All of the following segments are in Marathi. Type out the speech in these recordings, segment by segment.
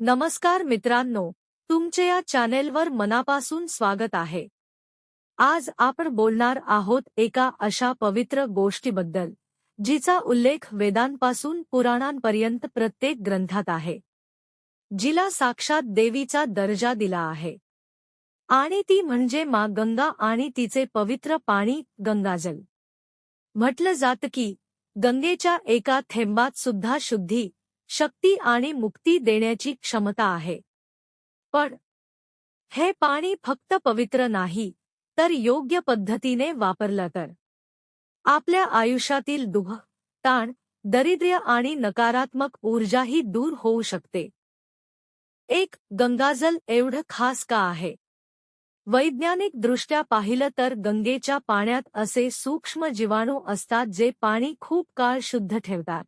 नमस्कार मित्रांनो तुमचे या चॅनेलवर मनापासून स्वागत आहे. आज आपण बोलणार आहोत एका अशा पवित्र गोष्टीबद्दल जिचा उल्लेख वेदांपासून पुराणांपर्यंत प्रत्येक ग्रंथात आहे. जिला साक्षात देवीचा दर्जा दिला आहे. आणि ती म्हणजे मा गंगा आणि तिचे पवित्र पाणी गंगाजल. म्हटलं जातं की गंगेच्या एका थेंबात सुद्धा शुद्धी शक्ती आणि मुक्ती देण्याची क्षमता आहे. पण हे पाणी फक्त पवित्र नाही तर योग्य पद्धतीने वापरलं तर. आपल्या आयुष्यातील दुःख ताण दरिद्र्य आणि नकारात्मक ऊर्जाही दूर होऊ शकते. एक गंगाजल एवढं खास का आहे? वैज्ञानिकदृष्ट्या पाहिलं तर गंगेच्या पाण्यात असे सूक्ष्म जीवाणू असतात जे पाणी खूप काळ शुद्ध ठेवतात.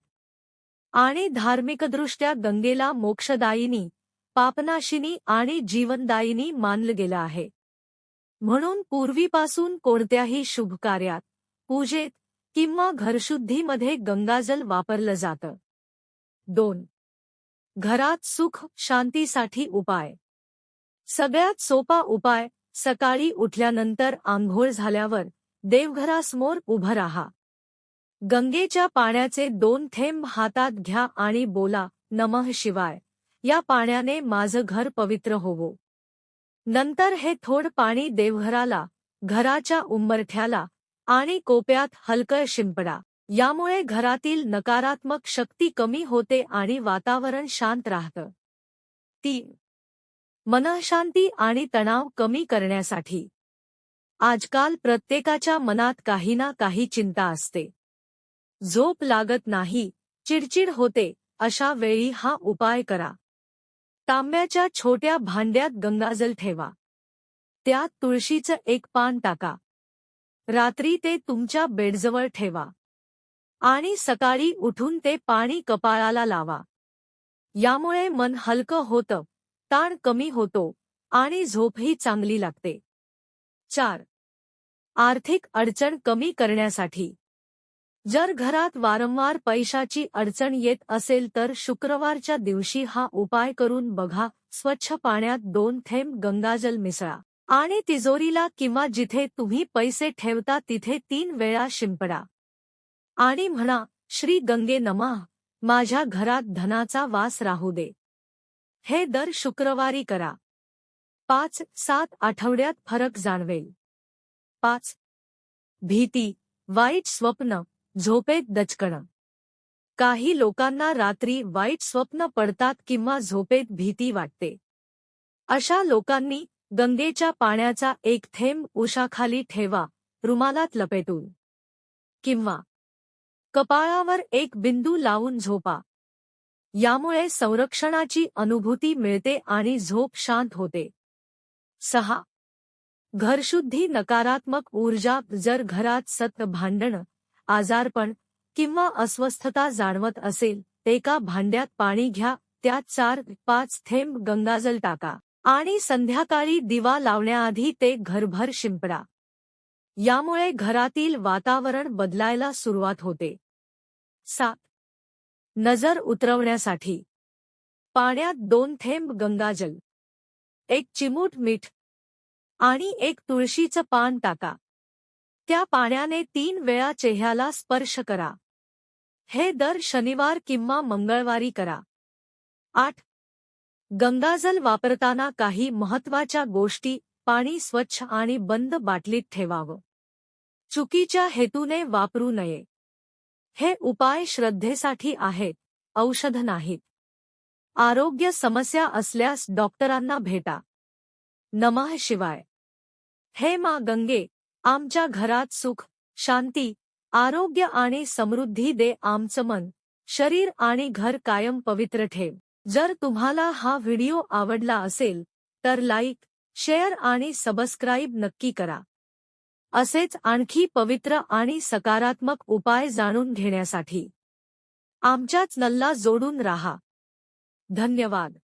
आणि धार्मिकदृष्ट्या गंगेला मोक्षदायिनी पापनाशिनी आणि जीवनदायिनी मानलं गेलं आहे. म्हणून पूर्वीपासून कोणत्याही शुभ कार्यात पूजेत किंवा घरशुद्धीमध्ये गंगाजल वापरलं जातं. दोन. घरात सुख शांतीसाठी उपाय. सगळ्यात सोपा उपाय सकाळी उठल्यानंतर आंघोळ झाल्यावर देवघरासमोर उभं राहा. गंगेच्या पाण्याचे दोन थेंब हातात घ्या आणि बोला नमः शिवाय. या पाण्याने माझं घर पवित्र होवो. नंतर हे थोड पाणी देवघराला घराच्या उंबरठ्याला आणि कोप्यात हलकं शिंपडा. यामुळे घरातील नकारात्मक शक्ती कमी होते आणि वातावरण शांत राहतं. तीन. मनशांती आणि तणाव कमी करण्यासाठी. आजकाल प्रत्येकाच्या मनात काही ना काही चिंता असते. झोप लागत नाही चिडचिड होते अशा वेळी हा उपाय करा. तांब्याच्या छोट्या भांड्यात गंगाजल ठेवा. त्यात तुळशीचं एक पान टाका. रात्री ते तुमच्या बेडजवळ ठेवा. आणि सकाळी उठून ते पाणी कपाळाला लावा. यामुळे मन हलकं होतं ताण कमी होतो आणि झोपही चांगली लागते. चार. आर्थिक अडचण कमी करण्यासाठी. जर घरात वारंवार पैशाची अडचण येत असेल तर शुक्रवारच्या दिवशी हा उपाय करून बघा. स्वच्छ पाण्यात दोन थेंब गंगाजल मिसळा. आणि तिजोरीला किंवा जिथे तुम्ही पैसे ठेवता तिथे तीन वेळा शिंपडा. आणि म्हणा श्री गंगे नमा माझ्या घरात धनाचा वास राहू दे. हे दर शुक्रवारी करा. पाच सात आठवड्यात फरक जाणवेल. पाच. भीती वाईट स्वप्न झोपेत दचकणं. काही लोकांना रात्री वाईट स्वप्न पडतात किंवा झोपेत भीती वाटते. अशा लोकांनी गंगेच्या पाण्याचा एक थेंब उशाखाली ठेवा रुमालात लपेटून. किंवा कपाळावर एक बिंदू लावून झोपा. यामुळे संरक्षणाची अनुभूती मिळते आणि झोप शांत होते. सहा. घरशुद्धी नकारात्मक ऊर्जा जर घरात सत भांडणं आजारपण किंवा अस्वस्थता जाणवत असेल एका भांड्यात पाणी घ्या त्यात चार पाच थेंब गंगाजल टाका आणि संध्याकाळी दिवा लावण्याआधी ते घरभर शिंपडा. यामुळे घरातील वातावरण बदलायला सुरुवात होते. सात. नजर उतरवण्यासाठी. पाण्यात दोन थेंब गंगाजल एक चिमूट मीठ आणि एक तुळशीचं पान टाका. त्या पाण्याने तीन वेळा चेह्याला स्पर्श करा. हे दर शनिवार किंवा मंगळवारी करा. आठ. गंगाजल वापरताना काही महत्त्वाच्या गोष्टी पाणी स्वच्छ आणि बंद बाटलीत ठेवावं. चुकीच्या हेतूने वापरू नये. हे उपाय श्रद्धेसाठी आहेत औषध नाहीत. आरोग्य समस्या असल्यास डॉक्टरांना भेटा. नमः शिवाय. हे मा गंगे आमच्या घरात सुख शांती आरोग्य आणि समृद्धी दे आमचं मन शरीर आणि घर कायम पवित्र ठेव. जर तुम्हाला हा व्हिडिओ आवडला असेल तर लाईक शेअर आणि सबस्क्राईब नक्की करा. असेच आणखी पवित्र आणि सकारात्मक उपाय जाणून घेण्यासाठी आमच्याच नल्ला जोडून राहा. धन्यवाद.